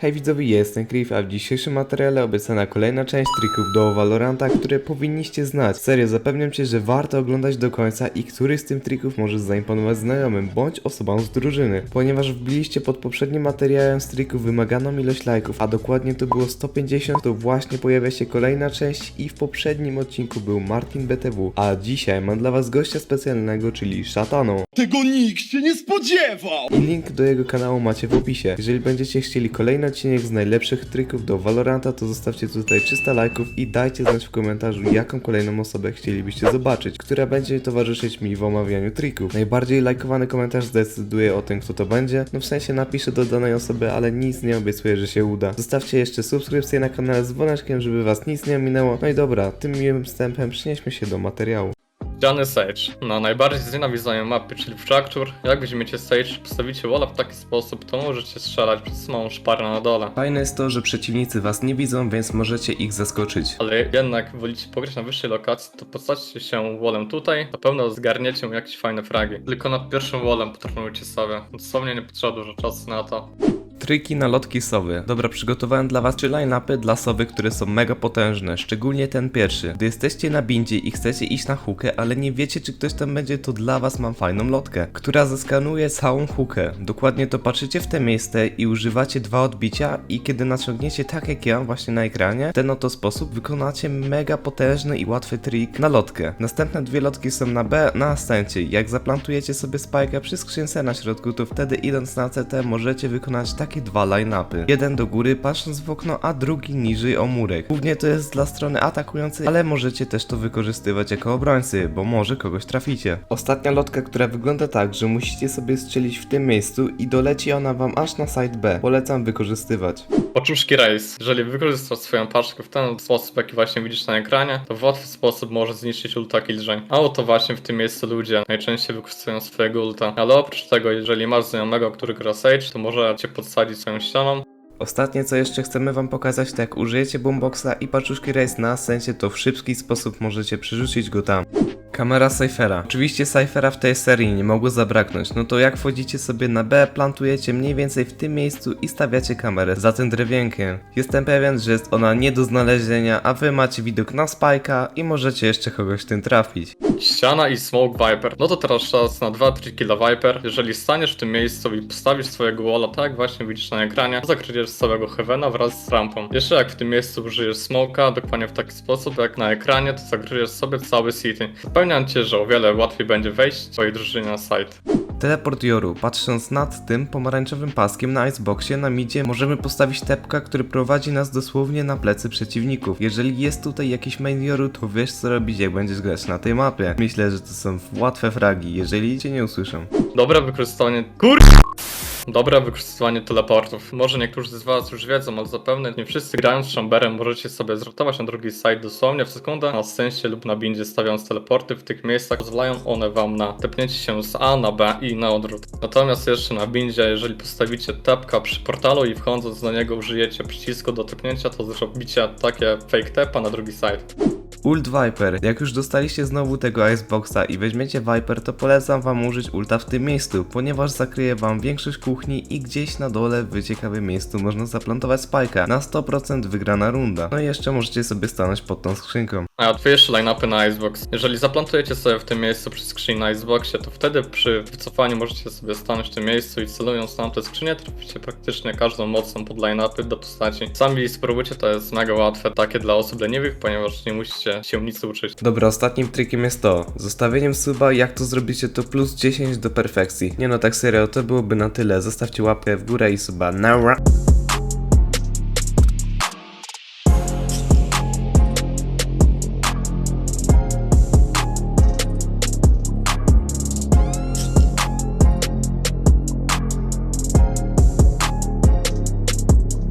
Hej widzowie, jestem Cliff, a w dzisiejszym materiale obiecana kolejna część trików do Valoranta, które powinniście znać. Serio, zapewniam cię, że warto oglądać do końca i który z tych trików może zaimponować znajomym, bądź osobom z drużyny. Ponieważ wbiliście pod poprzednim materiałem z trików wymaganą ilość lajków, a dokładnie to było 150, to właśnie pojawia się kolejna część i w poprzednim odcinku był Martin BTW, a dzisiaj mam dla was gościa specjalnego, czyli Szataną. Tego nikt się nie spodziewał! I link do jego kanału macie w opisie. Jeżeli będziecie chcieli odcinek z najlepszych trików do Valoranta, to zostawcie tutaj 300 lajków i dajcie znać w komentarzu, jaką kolejną osobę chcielibyście zobaczyć, która będzie towarzyszyć mi w omawianiu trików. Najbardziej lajkowany komentarz zdecyduje o tym, kto to będzie. No w sensie napiszę do danej osoby, ale nic nie obiecuję, że się uda. Zostawcie jeszcze subskrypcję na kanale z dzwoneczkiem, żeby was nic nie ominęło. No i dobra, tym miłym wstępem przenieśmy się do materiału. Johnny Sage. Na najbardziej znienawidzone mapy, czyli w Fracture, jak weźmiecie Sage, postawicie walla w taki sposób, to możecie strzelać przez małą szparę na dole. Fajne jest to, że przeciwnicy was nie widzą, więc możecie ich zaskoczyć. Ale jednak wolicie pograć na wyższej lokacji, to postawcie się wallem tutaj, na pewno zgarniecie jakieś fajne fragi. Tylko nad pierwszym wallem potrenujcie sobie. Dosłownie nie potrzeba dużo czasu na to. Triki na lotki sowy. Dobra, przygotowałem dla was trzy line-upy dla sowy, które są mega potężne, szczególnie ten pierwszy. Gdy jesteście na bindzie i chcecie iść na hukę, ale nie wiecie czy ktoś tam będzie, to dla was mam fajną lotkę, która zeskanuje całą hukę. Dokładnie to patrzycie w te miejsce i używacie dwa odbicia i kiedy naciągniecie tak jak ja właśnie na ekranie, w ten oto sposób wykonacie mega potężny i łatwy trik na lotkę. Następne dwie lotki są na B, na ascencie. Jak zaplantujecie sobie spajka przy skrzynce na środku, to wtedy idąc na CT możecie wykonać takie dwa line-upy. Jeden do góry patrząc w okno, a drugi niżej o murek. Głównie to jest dla strony atakującej, ale możecie też to wykorzystywać jako obrońcy, bo może kogoś traficie. Ostatnia lotka, która wygląda tak, że musicie sobie strzelić w tym miejscu i doleci ona wam aż na side B. Polecam wykorzystywać. Poczuszki Race. Jeżeli wykorzystasz swoją paczkę w ten sposób, jaki właśnie widzisz na ekranie, to w łatwy sposób może zniszczyć ulta Killjoy. A oto właśnie w tym miejscu ludzie najczęściej wykorzystują swojego ulta. Ale oprócz tego, jeżeli masz znajomego, który gra Sage, to może cię podsadzić swoją ścianą, Ostatnie co jeszcze chcemy wam pokazać, to jak użyjecie boomboxa i paczuszki race na sensie, to w szybki sposób możecie przerzucić go tam. Kamera Cyphera. Oczywiście Cyphera w tej serii nie mogło zabraknąć, no to jak wchodzicie sobie na B, plantujecie mniej więcej w tym miejscu i stawiacie kamerę za tym drewienkiem. Jestem pewien, że jest ona nie do znalezienia, a wy macie widok na spajka i możecie jeszcze kogoś tym trafić. Ściana i Smoke Viper. No to teraz czas na 2-3 killa Viper. Jeżeli staniesz w tym miejscu i postawisz swojego walla tak jak właśnie widzisz na ekranie, zakryjesz całego Heavena wraz z rampą. Jeszcze jak w tym miejscu użyjesz Smoka, dokładnie w taki sposób jak na ekranie, to zakryjesz sobie cały City. Zapewniam cię, że o wiele łatwiej będzie wejść twojej drużynie na site. Teleport Joru. Patrząc nad tym pomarańczowym paskiem na iceboxie na midzie możemy postawić tepka, który prowadzi nas dosłownie na plecy przeciwników. Jeżeli jest tutaj jakiś main Joru, to wiesz co robić jak będziesz grać na tej mapie. Myślę, że to są łatwe fragi, jeżeli cię nie usłyszą. Dobre wykorzystywanie... Kur... Dobre wykorzystywanie teleportów. Może niektórzy z was już wiedzą, ale zapewne nie wszyscy grając Chamberem możecie sobie zrotować na drugi site dosłownie w sekundę, na sensie lub na bindzie stawiając teleporty w tych miejscach. Pozwalają one wam na tepnięcie się z A na B i na odwrót. Natomiast jeszcze na bindzie, jeżeli postawicie tapka przy portalu i wchodząc do niego użyjecie przycisku do tepnięcia, to zrobicie takie fake tepa na drugi site. Ult Viper. Jak już dostaliście znowu tego iceboxa i weźmiecie Viper, to polecam wam użyć ulta w tym miejscu, ponieważ zakryje wam większość kuchni i gdzieś na dole w ciekawym miejscu można zaplantować spajka. Na 100% wygrana runda. No i jeszcze możecie sobie stanąć pod tą skrzynką. A pierwsze line-upy na Icebox. Jeżeli zaplantujecie sobie w tym miejscu przy skrzyni na Iceboxie, to wtedy przy wycofaniu możecie sobie stanąć w tym miejscu i celując na tę skrzynię traficie praktycznie każdą mocą pod line-upy do postaci. Sami spróbujcie, to jest mega łatwe, takie dla osób leniwych, ponieważ nie musicie się nic uczyć. Dobra, ostatnim trikiem jest to. Zostawieniem suba, jak to zrobicie, to plus 10 do perfekcji. Nie no, tak serio, to byłoby na tyle. Zostawcie łapkę w górę i suba. Nara.